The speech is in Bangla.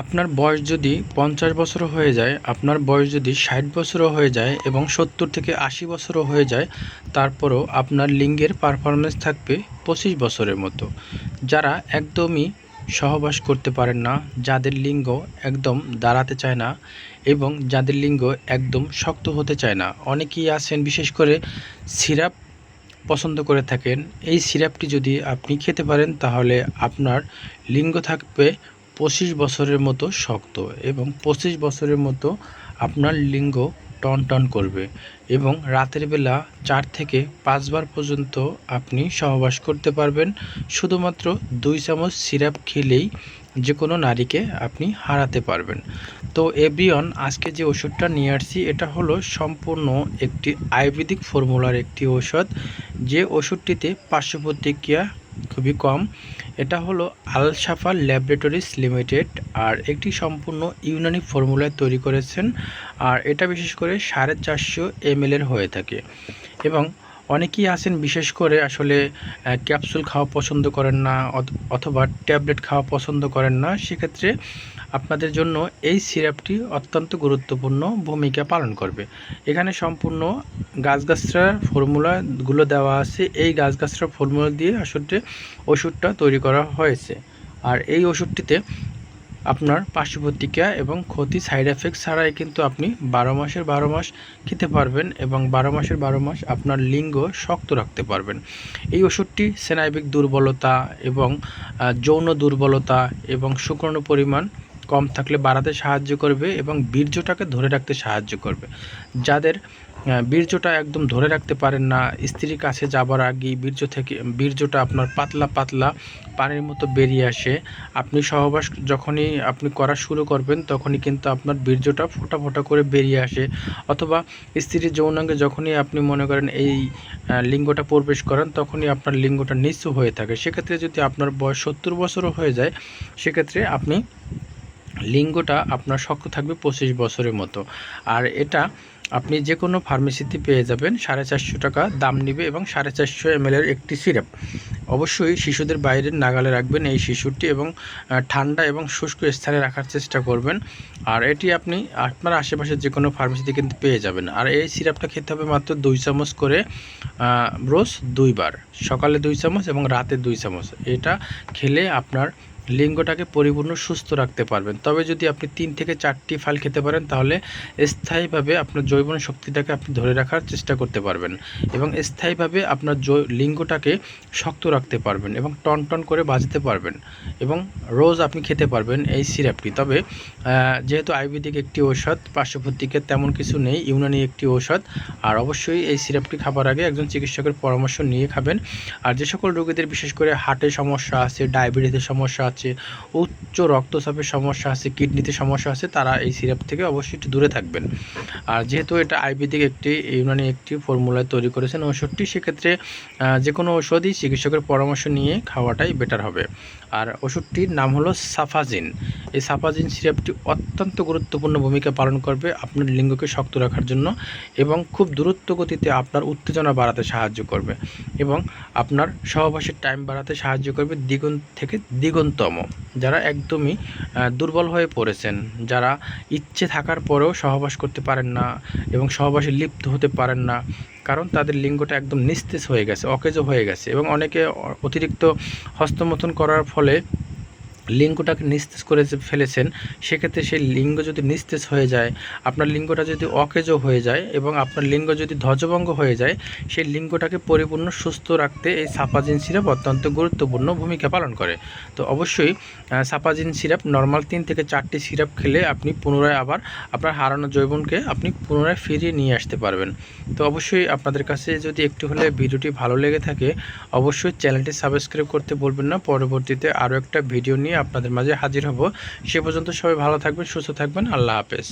আপনার বয়স যদি পঞ্চাশ বছরও হয়ে যায়, আপনার বয়স যদি ষাট বছরও হয়ে যায় এবং সত্তর থেকে আশি বছরও হয়ে যায়, তারপরও আপনার লিঙ্গের পারফরমেন্স থাকবে পঁচিশ বছরের মতো। যারা একদমই সহবাস করতে পারেন না, যাদের লিঙ্গ একদম দাঁড়াতে চায় না এবং যাদের লিঙ্গ একদম শক্ত হতে চায় না, অনেকেই আছেন বিশেষ করে সিরাপ পছন্দ করে থাকেন। এই সিরাপটি যদি আপনি খেতে পারেন, তাহলে আপনার লিঙ্গ থাকবে পঁচিশ বছরের মতো শক্ত এবং পঁচিশ বছরের মতো আপনার লিঙ্গ টন টন করবে এবং রাতের বেলা চার থেকে পাঁচবার পর্যন্ত আপনি সহবাস করতে পারবেন। শুধুমাত্র দুই চামচ সিরাপ খেলেই যে কোনো নারীকে আপনি হারাতে পারবেন। তো এভরিওয়ান, আজকে যে ওষুধটা নিয়ে আসছি, এটা হলো সম্পূর্ণ একটি আয়ুর্বেদিক ফর্মুলার একটি ঔষধ। যে ওষুধটিতে পার্শ্ব প্রতিক্রিয়া খুবই কম। এটা হলো আল সাফা ল্যাবরেটরিজ লিমিটেড আর একটি সম্পূর্ণ ইউনানি ফর্মুলায় তৈরি করেছেন আর এটা বিশেষ করে সাড়ে চারশো এমএলের হয়ে থাকে। এবং অনেকেই আছেন বিশেষ করে আসলে ক্যাপসুল খাওয়া পছন্দ করেন না, অথ- অথবা ট্যাবলেট খাওয়া পছন্দ করেন না। সেক্ষেত্রে আপনাদের জন্য এই সিরাপটি অত্যন্ত গুরুত্বপূর্ণ ভূমিকা পালন করবে। এখানে সম্পূর্ণ গাছগাছড়ার ফর্মুলাগুলো দেওয়া আছে। এই গাছগাছড়ার ফর্মুলা দিয়ে আসলে ওষুধটা তৈরি করা হয়েছে। আর এই ওষুধটিতে আপনার পার্শ্বপ্রতিক্রিয়া এবং ক্ষতি সাইড এফেক্ট ছাড়াই কিন্তু আপনি বারো মাসের বারো মাস খেতে পারবেন এবং বারো মাসের বারো মাস আপনার লিঙ্গ শক্ত রাখতে পারবেন। এই ওষুধটি সেনাইবিক দুর্বলতা এবং যৌন দুর্বলতা এবং শুক্রাণু পরিমাণ কম থাকলে বাড়াতে সাহায্য করবে এবং বীর্যটাকে ধরে রাখতে সাহায্য করবে। যাদের বীর্যটা একদম ধরে রাখতে পারেন না, স্ত্রীর কাছে যাবার আগেই বীর্য থেকে, বীর্যটা আপনার পাতলা পাতলা পানির মতো বেরিয়ে আসে। আপনি সহবাস যখনই আপনি করা শুরু করবেন, তখনই কিন্তু আপনার বীর্যটা ফোটা ফোটা করে বেরিয়ে আসে। অথবা স্ত্রীর যৌনাঙ্গে যখনই আপনি মনে করেন এই লিঙ্গটা প্রবেশ করেন, তখনই আপনার লিঙ্গটা নিচু হয়ে থাকে। সেক্ষেত্রে যদি আপনার বয়স সত্তর বছরও হয়ে যায়, সেক্ষেত্রে আপনি লিঙ্গটা আপনার শক্ত থাকবে পঁচিশ বছরের মতো। আর এটা আপনি যে কোনো ফার্মেসিতে পেয়ে যাবেন, সাড়ে চারশো টাকা দাম নিবে এবং সাড়ে চারশো এমএলের একটি সিরাপ অবশ্যই শিশুদের বাইরে নাগালে রাখবেন এই শিশুটি এবং ঠান্ডা এবং শুষ্ক স্থানে রাখার চেষ্টা করবেন। আর এটি আপনি আপনার আশেপাশে যে কোনো ফার্মেসিতে কিন্তু পেয়ে যাবেন। আর এই সিরাপটা খেতে হবে মাত্র দুই চামচ করে রোজ দুইবার। সকালে দুই চামচ এবং রাতে দুই চামচ। এটা খেলে আপনার লিঙ্গটাকে পরিপূর্ণ সুস্থ রাখতে পারবেন। তবে যদি আপনি তিন থেকে চারটি ফাল খেতে পারেন, তাহলে স্থায়ীভাবে আপনার জৈবন শক্তিটাকে আপনি ধরে রাখার চেষ্টা করতে পারবেন এবং স্থায়ীভাবে আপনার লিঙ্গটাকে শক্ত রাখতে পারবেন এবং টন টন করে বাজাতে পারবেন এবং রোজ আপনি খেতে পারবেন এই সিরাপটি। তবে যেহেতু আয়ুর্বেদিক একটি ঔষধ পার্শ্ব প্রতিক্রিয়া তেমন কিছু নেই, ইউনানি একটি ঔষধ, আর অবশ্যই এই সিরাপটি খাবার আগে একজন চিকিৎসকের পরামর্শ নিয়ে খাবেন। আর যে সকল রোগীদের, বিশেষ করে হার্টের সমস্যা আছে, ডায়াবেটিসের সমস্যা আছে, উচ্চ রক্তচাপের সমস্যা আছে, কিডনিতে সমস্যা আছে, তারা এই সিরাপ থেকে অবশ্যই একটু দূরে থাকবেন। আর যেহেতু এটা আয়ুর্বেদিক একটি, ইউনানি একটি ফর্মুলায় তৈরি করেছেন ওষুধটি সেক্ষেত্রে যে কোনো ওষুধই চিকিৎসকের পরামর্শ নিয়ে খাওয়াটাই বেটার হবে। আর ওষুধটির নাম হলো সাফাজিন। এই সাফাজিন সিরাপটি অত্যন্ত গুরুত্বপূর্ণ ভূমিকা পালন করবে আপনার লিঙ্গকে শক্ত রাখার জন্য এবং খুব দ্রুত গতিতে আপনার উত্তেজনা বাড়াতে সাহায্য করবে এবং আপনার সহবাসের টাইম বাড়াতে সাহায্য করবে দ্বিগুণ থেকে দ্বিগুণতম যারা একদমই দুর্বল হয়ে পড়েছেন, যারা ইচ্ছে থাকার পরেও সহবাস করতে পারেন না এবং সহবাসে লিপ্ত হতে পারেন না, কারণ তাদের লিঙ্গটা একদম নিস্তেজ হয়ে গেছে, অকেজো হয়ে গেছে এবং অনেকে অতিরিক্ত হস্তমথন করার ফলে লিঙ্গটাকে নিস্তেজ করে ফেলেছেন, সেক্ষেত্রে সেই লিঙ্গ যদি নিস্তেজ হয়ে যায়, আপনার লিঙ্গটা যদি অকেজো হয়ে যায় এবং আপনার লিঙ্গ যদি ধ্বজভঙ্গ হয়ে যায়, সেই লিঙ্গটাকে পরিপূর্ণ, সুস্থ রাখতে এই সাপাজিন সিরাপ অত্যন্ত গুরুত্বপূর্ণ ভূমিকা পালন করে। তো অবশ্যই সাপাজিন সিরাপ নর্মাল তিন থেকে চারটি সিরাপ খেলে আপনি পুনরায় আবার আপনার হারানো জৈবনকে আপনি পুনরায় ফিরিয়ে নিয়ে আসতে পারবেন। তো অবশ্যই আপনাদের কাছে যদি একটু হলে ভিডিওটি ভালো লেগে থাকে, অবশ্যই চ্যানেলটি সাবস্ক্রাইব করতে বলবেন না। পরবর্তীতে আরও একটা ভিডিও নিয়ে আপনাদের মাঝে হাজির হব। সে পর্যন্ত সবাই ভালো থাকবেন সুস্থ থাকবেন। আল্লাহ হাফেজ।